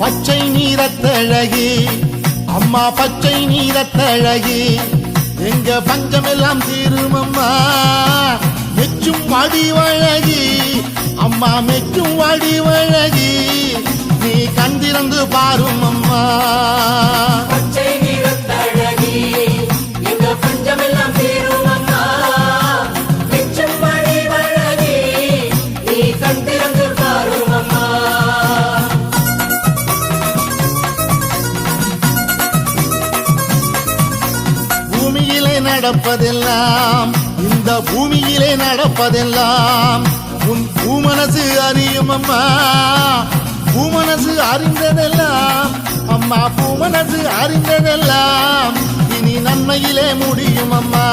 பச்சை நீரத்தழகு அம்மா பச்சை நீரத்தழகு எங்க பஞ்சமெல்லாம் தீருமம்மா மெச்சும் வடிவழகி அம்மா மெச்சும் வடிவழகி நீ கண்திறந்து பாரும் அம்மா. நடப்பதெல்லாம் இந்த பூமியிலே நடப்பதெல்லாம் உன் பூமனசு அறியும் அம்மா. பூமனசு அறிந்ததெல்லாம் அம்மா பூமனசு அறிந்ததெல்லாம் இனி நன்மையிலே முடியும் அம்மா.